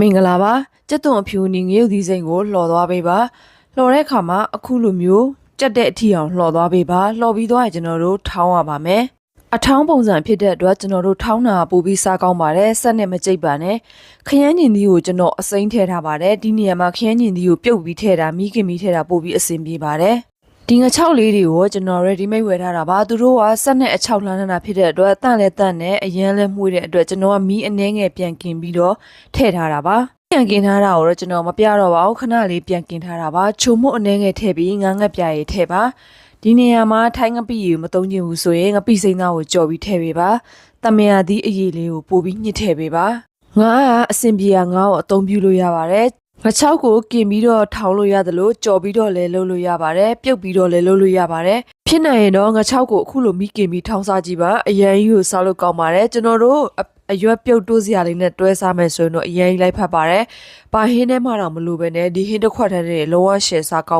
မင်္ဂလာပါကြက်သွန်အဖြူနီငရုတ်သီးစိမ့်ကိုလှော်သွားပေးပါလှော်တဲ့အခါမှာအခုလိုမျိုးကြက်တဲ့အထီအောင်လှော်သွားပေးပါလှော်ပြီးသွားရင်ကျွန်တော်တို့ထောင်းရပါမယ်အထောင်းပုံစံဖြစ်တဲ့အတွက်ကျွန်တော်တို့ထောင်းတာပို့ပြီးစားကောင်းပါတယ်ဆက်နဲ့မကြိတ်ပါနဲ့ခရမ်းညင်သီးကိုကျွန်တော်အစိမ့်ထည့်ထားပါတယ်ဒီနေရာမှာခရမ်းညင်သီးကိုပြုတ်ပြီးထည့်တာမိခင်ပြီးထည့်တာပို့ပြီးအဆင်ပြေပါတယ် ဒီငါ6လေးတွေကိုကျွန်တော် ready made ဝယ်ထားတာပါသူတို့ကဆက်နဲ့အ6လှမ်းနေတာဖြစ်တဲ့အတွက်တန့်လဲတန့်နဲ့အရန်လဲမှုတဲ့အတွက်ကျွန်တော်ကမီးအနှဲငယ်ပြန်กินပြီးတော့ထည့်ထားတာပါ ပြန်กินထားတာကိုတော့ကျွန်တော်မပြတော့ပါဘူးခဏလေးပြန်กินထားတာပါချုံမို့အနှဲငယ်ထည့်ပြီးငါးငက်ပြားရည်ထည့်ပါဒီနေရာမှာထိုင်းငပိရည်မသုံးချင်ဘူးဆိုရင်ငပိစိမ့်သားကိုကြော်ပြီးထည့်ပေးပါတမယာသီးအရည်လေးကိုပို့ပြီးညှစ်ထည့်ပေးပါငါကအဆင်ပြေအောင်ငါ့ကိုအသုံးပြုလို့ရပါတယ် ငါချောက်ကိုกินပြီးတော့ထောင်းလို့ရတယ်လို့ကြော်ပြီးတော့လည်းလုပ်လို့ရပါတယ်ပြုတ်ပြီးတော့လည်းလုပ်လို့ရပါတယ်ဖြစ်နိုင်ရင်တော့ငါချောက်ကိုအခုလိုမိกินပြီးထောင်းစားကြည့်ပါအရန်ကြီးကိုစားလို့ကောင်းပါတယ်ကျွန်တော်တို့အအရွက်ပြုတ်တိုးစရာလေးနဲ့တွဲစားမယ်ဆိုရင်တော့အရင်ကြီးလိုက်ဖက်ပါတယ်။ဘာဟင်းထဲမှာတော့မလို့ပဲနဲ့ဒီဟင်းတစ်ခွက်တည်းနဲ့လောကရှယ်စားကောင်း